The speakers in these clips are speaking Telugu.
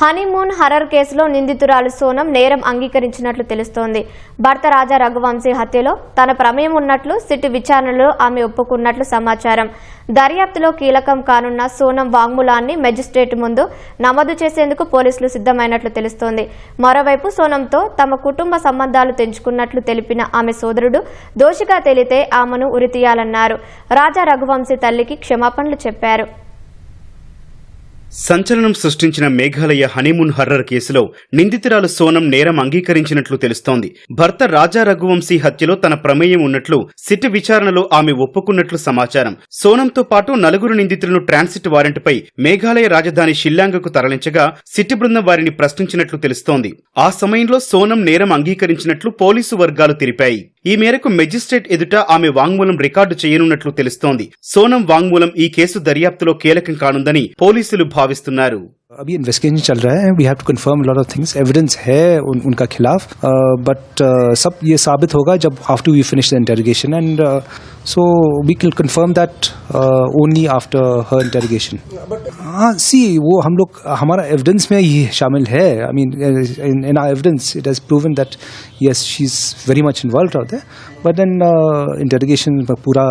హనీమూన్ హర్రర్ కేసులో నిందితురాలు సోనం నేరం అంగీకరించినట్లు తెలుస్తోంది. భర్త రాజా రఘువంశీ హత్యలో తన ప్రమేయం ఉన్నట్లు సిట్ విచారణలో ఆమె ఒప్పుకున్నట్లు సమాచారం. దర్యాప్తులో కీలకం కానున్న సోనం వాంగ్మూలాన్ని మెజిస్ట్రేట్ ముందు నమోదు చేసేందుకు పోలీసులు సిద్ధమైనట్లు తెలుస్తోంది. మరోవైపు సోనంతో తమ కుటుంబ సంబంధాలు తెంచుకున్నట్లు తెలిపిన ఆమె సోదరుడు దోషిగా తేలితే ఆమెను ఉరితీయాలన్నారు. రాజా రఘువంశీ తల్లికి క్షమాపణలు చెప్పారు. సంచలనం సృష్టించిన మేఘాలయ హనీమూన్ హర్రర్ కేసులో నిందితురాలు సోనం నేరం అంగీకరించినట్లు తెలుస్తోంది. భర్త రాజా రఘువంశీ హత్యలో తన ప్రమేయం ఉన్నట్లు సిట్ విచారణలో ఆమె ఒప్పుకున్నట్లు సమాచారం. సోనంతో పాటు నలుగురు నిందితులను ట్రాన్సిట్ వారెంట్పై మేఘాలయ రాజధాని షిల్లాంగ్కు తరలించగా సిట్ బృందం వారిని ప్రశ్నించినట్లు తెలుస్తోంది. ఆ సమయంలో సోనం నేరం అంగీకరించినట్లు పోలీసు వర్గాలు తెలిపాయి. ఈ మేరకు మెజిస్ట్రేట్ ఎదుట ఆమె వాంగ్మూలం రికార్డు చేయనున్నట్లు తెలుస్తోంది. సోనం వాంగ్మూలం ఈ కేసు దర్యాప్తులో కీలకం కానుందని పోలీసులు భావిస్తున్నారు. अभी इन्वेस्टिगेशन चल रहा है we have to confirm lot of things evidence है उन, उनका खिलाफ बट सब ये साबित होगा जब after we finish the interrogation and so we can confirm that only after her interrogation हाँ सी वो हम लोग हमारा एविडेंस में ही शामिल है I mean in our evidence it has proven that yes she is very much involve है बट देन इंटेरोगेशन पूरा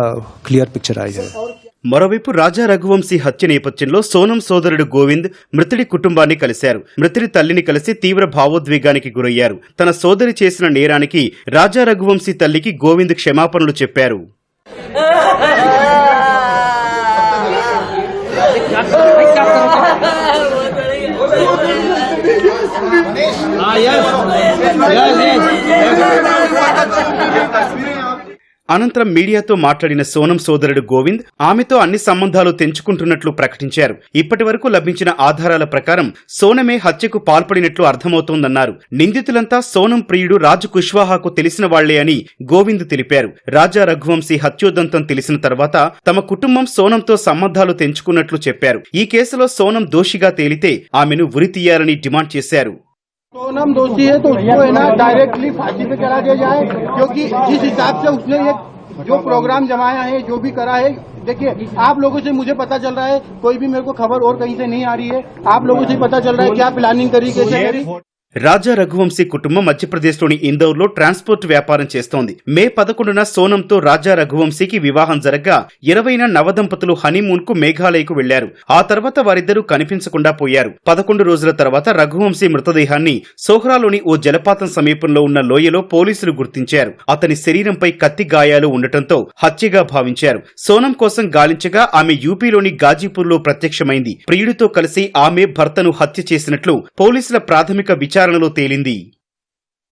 क्लियर पिक्चर आ जाएगा మరోవైపు రాజా రఘువంశీ హత్య నేపథ్యంలో సోనం సోదరుడు గోవింద్ మృతుడి కుటుంబాన్ని కలిశారు. మృతుడి తల్లిని కలిసి తీవ్ర భావోద్వేగానికి గురయ్యారు. తన సోదరి చేసిన నేరానికి రాజా రఘువంశీ తల్లికి గోవింద్ క్షమాపణలు చెప్పారు. అనంతరం మీడియాతో మాట్లాడిన సోనం సోదరుడు గోవింద్ ఆమెతో అన్ని సంబంధాలు తెంచుకుంటున్నట్లు ప్రకటించారు. ఇప్పటి వరకు లభించిన ఆధారాల ప్రకారం సోనమే హత్యకు పాల్పడినట్లు అర్థమవుతోందన్నారు. నిందితులంతా సోనం ప్రియుడు రాజు కుష్వాహాకు తెలిసిన వాళ్ళే అని గోవింద్ తెలిపారు. రాజా రఘువంశీ హత్యోదంతం తెలిసిన తర్వాత తమ కుటుంబం సోనంతో సంబంధాలు తెంచుకున్నట్లు చెప్పారు. ఈ కేసులో సోనం దోషిగా తేలితే ఆమెను ఉరి తీయాలని డిమాండ్ చేశారు. सोनम दोषी है तो उसको है ना डायरेक्टली फांसी पे चला दिया जाए, क्योंकि जिस हिसाब से उसने ये जो प्रोग्राम जमाया है, जो भी करा है, देखिए, आप लोगों से मुझे पता चल रहा है, कोई भी मेरे को खबर और कहीं से नहीं आ रही है, आप लोगों से पता चल रहा है क्या प्लानिंग करी, कैसे करी। రాజా రఘువంశీ కుటుంబం మధ్యప్రదేశ్లోని ఇందౌర్లో ట్రాన్స్పోర్ట్ వ్యాపారం చేస్తోంది. మే పదకొండున సోనంతో రాజా రఘువంశీకి వివాహం జరగ్గా ఇరవైన నవదంపతులు హనీమూన్కు మేఘాలయకు వెళ్ళారు. ఆ తర్వాత వారిద్దరూ కనిపించకుండా పోయారు. పదకొండు రోజుల తర్వాత రఘువంశీ మృతదేహాన్ని సోహ్రాలోని ఓ జలపాతం సమీపంలో ఉన్న లోయలో పోలీసులు గుర్తించారు. అతని శరీరంపై కత్తి గాయాలు ఉండటంతో హత్యగా భావించారు. సోనం కోసం గాలించగా ఆమె యూపీలోని గాజీపూర్లో ప్రత్యక్షమైంది. ప్రియుడితో కలిసి ఆమె భర్తను హత్య చేసినట్లు పోలీసుల ప్రాథమిక విచారణలో తేలింది.